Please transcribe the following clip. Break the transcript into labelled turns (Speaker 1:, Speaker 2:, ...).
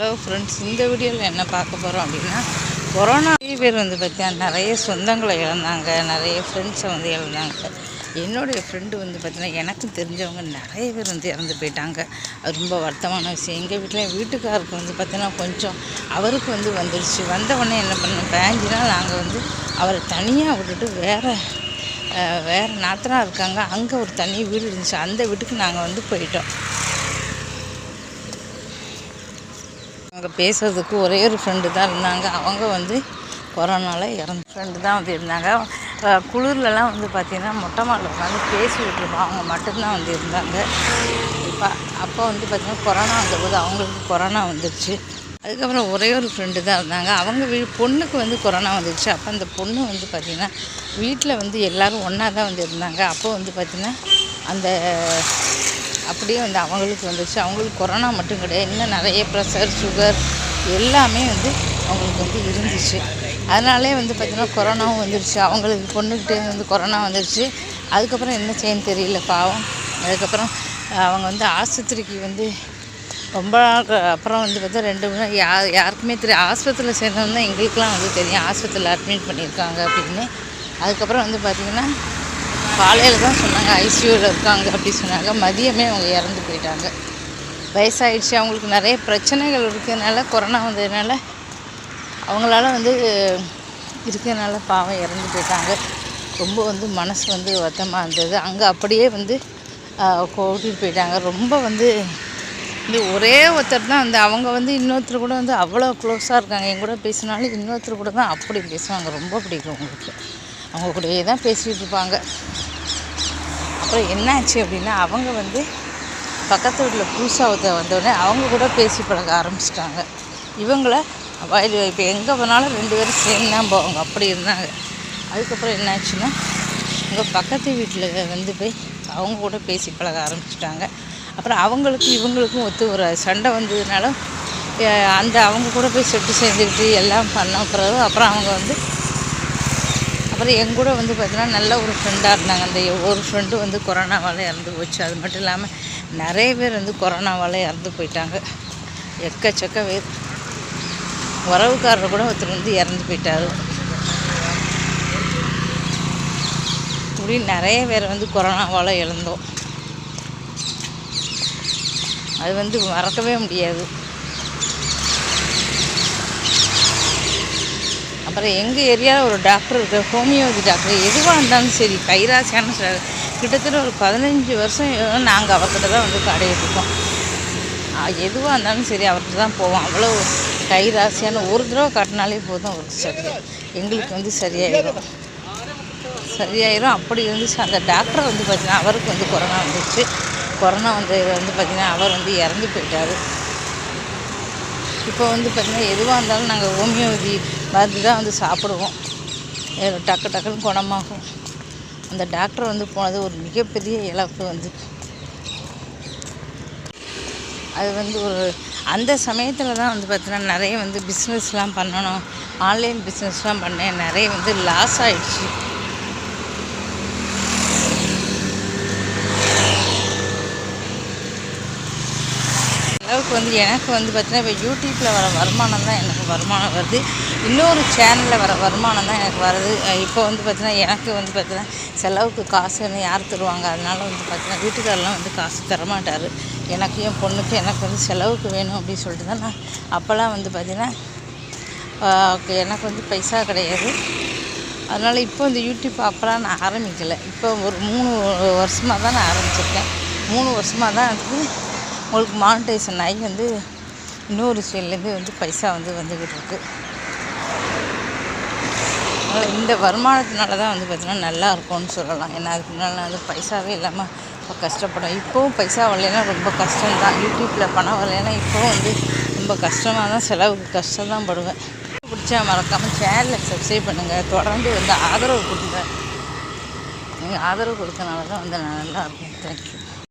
Speaker 1: Hello friends இந்த வீடியோவில் என்ன பார்க்க போகிறோம் அப்படின்னா கொரோனா பேர் வந்து பார்த்தீங்கன்னா நிறைய சொந்தங்களை இழந்தாங்க நிறைய ஃப்ரெண்ட்ஸை வந்து இழந்தாங்க. என்னுடைய ஃப்ரெண்டு வந்து பார்த்திங்கன்னா எனக்கு தெரிஞ்சவங்க நிறைய பேர் வந்து இறந்து போயிட்டாங்க. அது ரொம்ப வருத்தமான விஷயம். எங்கள் வீட்டில் வீட்டுக்காருக்கு வந்து பார்த்திங்கன்னா கொஞ்சம் அவருக்கு வந்து வந்துருச்சு. வந்தவொடனே என்ன பண்ணோம் பேஞ்சு நாள் நாங்கள் வந்து அவரை தனியாக விட்டுட்டு வேறு வேறு நாத்தனாக இருக்காங்க. அங்கே ஒரு தனி வீடு இருந்துச்சு. அந்த வீட்டுக்கு நாங்கள் வந்து போயிட்டோம். அங்கே பேசுறதுக்கு ஒரே ஒரு ஃப்ரெண்டு தான் இருந்தாங்க. அவங்க வந்து கொரோனாவில் இறந்த ஃப்ரெண்டு தான் வந்து இருந்தாங்க. குளிர்லலாம் வந்து பார்த்திங்கன்னா மொட்டை மாடில் உட்காந்து பேசிக்கிட்டு இருப்போம் அவங்க மட்டும்தான் வந்து இருந்தாங்க. இப்போ அப்போ வந்து பார்த்திங்கன்னா கொரோனா வந்தபோது அவங்களுக்கு கொரோனா வந்துருச்சு. அதுக்கப்புறம் ஒரே ஒரு ஃப்ரெண்டு தான் இருந்தாங்க. அவங்க வீ பொண்ணுக்கு வந்து கொரோனா வந்துருச்சு. அப்போ அந்த பொண்ணு வந்து பார்த்திங்கன்னா வீட்டில் வந்து எல்லோரும் ஒன்றா தான் வந்து இருந்தாங்க. அப்போ வந்து பார்த்திங்கன்னா அந்த அப்படியே வந்து அவங்களுக்கு வந்துச்சு. அவங்களுக்கு கொரோனா மட்டும் கிடையாது. இன்னும் நிறைய ப்ரெஷர் சுகர் எல்லாமே வந்து அவங்களுக்கு வந்து இருந்துச்சு. அதனாலே வந்து பார்த்திங்கன்னா கொரோனாவும் வந்துருச்சு. அவங்களுக்கு பொண்ணுக்கிட்டே வந்து கொரோனா வந்துருச்சு. அதுக்கப்புறம் என்ன செய்யன்னு தெரியல பாவம். அதுக்கப்புறம் அவங்க வந்து ஆஸ்பத்திரிக்கு வந்து ரொம்ப அப்புறம் வந்து பார்த்தா ரெண்டு மூணு யா யாருக்குமே தெரியும் ஆஸ்பத்திரியில் சேர்ந்தவங்க தான் எங்களுக்கெலாம் வந்து தெரியும். ஆஸ்பத்திரியில் அட்மிட் பண்ணியிருக்காங்க அப்படின்னு. அதுக்கப்புறம் வந்து பார்த்திங்கன்னா காலையில் தான் சொன்னாங்க ஐசியூவில் இருக்காங்க அப்படி சொன்னாங்க. மதியமே அவங்க இறந்து போயிட்டாங்க. வயசாகிடுச்சு அவங்களுக்கு நிறைய பிரச்சனைகள் இருக்கிறதுனால கொரோனா வந்ததுனால அவங்களால வந்து இருக்கிறதுனால பாவம் இறந்து போயிட்டாங்க. ரொம்ப வந்து மனசு வந்து வத்தமாக இருந்தது. அங்கே அப்படியே வந்து கூட்டிகிட்டு போயிட்டாங்க. ரொம்ப வந்து இந்த ஒரே ஒருத்தர் தான் வந்து அவங்க வந்து இன்னொருத்தர் கூட வந்து அவ்வளோ க்ளோஸாக இருக்காங்க. என் கூட பேசினாலும் இன்னொருத்தர் கூட தான் அப்படி பேசுவாங்க. ரொம்ப பிடிக்கும் அவங்களுக்கு. அவங்க கூடயே தான் பேசிகிட்டு இருப்பாங்க. அப்புறம் என்னாச்சு அப்படின்னா அவங்க வந்து பக்கத்து வீட்டில் புதுசாக ஒருத்தர் வந்தோடனே அவங்க கூட பேசி பழக ஆரம்பிச்சிட்டாங்க. இவங்கள வயல் இப்போ எங்கே போனாலும் ரெண்டு பேரும் சேர்ந்து தான் போவாங்க அப்படி இருந்தாங்க. அதுக்கப்புறம் என்னாச்சுன்னா இங்கே பக்கத்து வீட்டில் வந்து போய் அவங்க கூட பேசி பழக ஆரம்பிச்சிட்டாங்க. அப்புறம் அவங்களுக்கு இவங்களுக்கும் ஒத்து ஒரு சண்டை வந்ததுனால அந்த அவங்க கூட போய் செட்டு சேர்ந்துக்கிட்டு எல்லாம் பண்ண பிறகு அப்புறம் அவங்க வந்து அப்புறம் என் கூட வந்து பார்த்தீங்கன்னா நல்ல ஒரு ஃப்ரெண்டாக இருந்தாங்க. அந்த ஒரு ஃப்ரெண்டு வந்து கொரோனாவால் இறந்து போச்சு. அது மட்டும் இல்லாமல் நிறைய பேர் வந்து கொரோனாவால் இறந்து போயிட்டாங்க. எக்கச்சக்க பேர். உறவுக்காரர் கூட ஒருத்தர் வந்து இறந்து போயிட்டாரு. இப்படி நிறைய பேர் வந்து கொரோனாவால் இழந்தோம் அது வந்து மறக்கவே முடியாது. அப்புறம் எங்கள் ஏரியாவில் ஒரு டாக்டர் இருக்கு ஹோமியோபதி டாக்டர் எதுவாக இருந்தாலும் சரி கைராசியான சார் கிட்டத்தட்ட ஒரு பதினஞ்சு வருஷம் நாங்கள் அவர்கிட்ட தான் வந்து கடையிட்டுருக்கோம் எதுவாக இருந்தாலும் சரி அவர்கிட்ட தான் போவோம். அவ்வளோ கைராசியான ஒரு தடவை காட்டினாலே போதும் அவருக்கு சரியாக எங்களுக்கு வந்து சரியாயிடும் சரியாயிரும். அப்படி இருந்துச்சு அந்த டாக்டர் வந்து பார்த்திங்கன்னா அவருக்கு வந்து கொரோனா வந்துச்சு கொரோனா வந்து வந்து பார்த்திங்கன்னா அவர் வந்து இறந்து போயிட்டார். இப்போ வந்து பார்த்திங்கன்னா எதுவாக இருந்தாலும் நாங்கள் ஹோமியோபதி வந்து தான் வந்து சாப்பிடுவோம். டக்கு டக்குன்னு குணமாகும். அந்த டாக்டர் வந்து போனது ஒரு மிகப்பெரிய இழப்பு வந்து. அது வந்து ஒரு அந்த சமயத்தில் தான் வந்து பார்த்தீங்கன்னா நிறைய வந்து பிஸ்னஸ்லாம் பண்ணணும். ஆன்லைன் பிஸ்னஸ்லாம் பண்ணேன். நிறைய வந்து லாஸ் ஆகிடுச்சு ஓரளவுக்கு வந்து எனக்கு வந்து பார்த்திங்கன்னா இப்போ யூடியூப்பில் வர வருமானம் தான் எனக்கு வருமானம் வருது. இன்னொரு சேனலில் வர வருமானம் தான் எனக்கு வருது. இப்போ வந்து பார்த்திங்கன்னா எனக்கு வந்து பார்த்திங்கன்னா செலவுக்கு காசுன்னு யார் தருவாங்க? அதனால வந்து பார்த்திங்கன்னா வீட்டுக்காரெலாம் வந்து காசு தரமாட்டார் எனக்கு என் பொண்ணுக்கு எனக்கு வந்து செலவுக்கு வேணும் அப்படின்னு சொல்லிட்டு தான் நான் அப்போல்லாம் வந்து பார்த்திங்கன்னா எனக்கு வந்து பைசா கிடையாது. அதனால் இப்போ இந்த யூடியூப் அப்போலாம் நான் ஆரம்பிக்கலை. இப்போ ஒரு மூணு வருஷமாக தான் நான் ஆரம்பிச்சிருக்கேன். மூணு வருஷமாக தான் வந்து உங்களுக்கு மானிட்டைசேஷன் ஆகி வந்து இன்னொரு ஸ்டேட்லேருந்து வந்து பைசா வந்து வந்துக்கிட்டு இருக்குது அதனால் இந்த வருமானத்தினால தான் வந்து பார்த்திங்கன்னா நல்லா இருக்கும்னு சொல்லலாம். ஏன்னா அதுக்கு முன்னால் வந்து பைசாவே இல்லாமல் இப்போ கஷ்டப்படும் இப்போவும் பைசா வரலைன்னா ரொம்ப கஷ்டம் தான் யூடியூப்பில் பணம் வரலைன்னா இப்போவும் வந்து ரொம்ப கஷ்டமாக தான் செலவுக்கு கஷ்டம் தான் படுவேன். பிடிச்சா மறக்காமல் சேனலில் சப்ஸ்கிரைப் பண்ணுங்கள் தொடர்ந்து வந்து ஆதரவு கொடுங்க. நீங்கள் ஆதரவு கொடுத்தனால தான் வந்து நான் நல்லா இருக்கும் தேங்க்யூ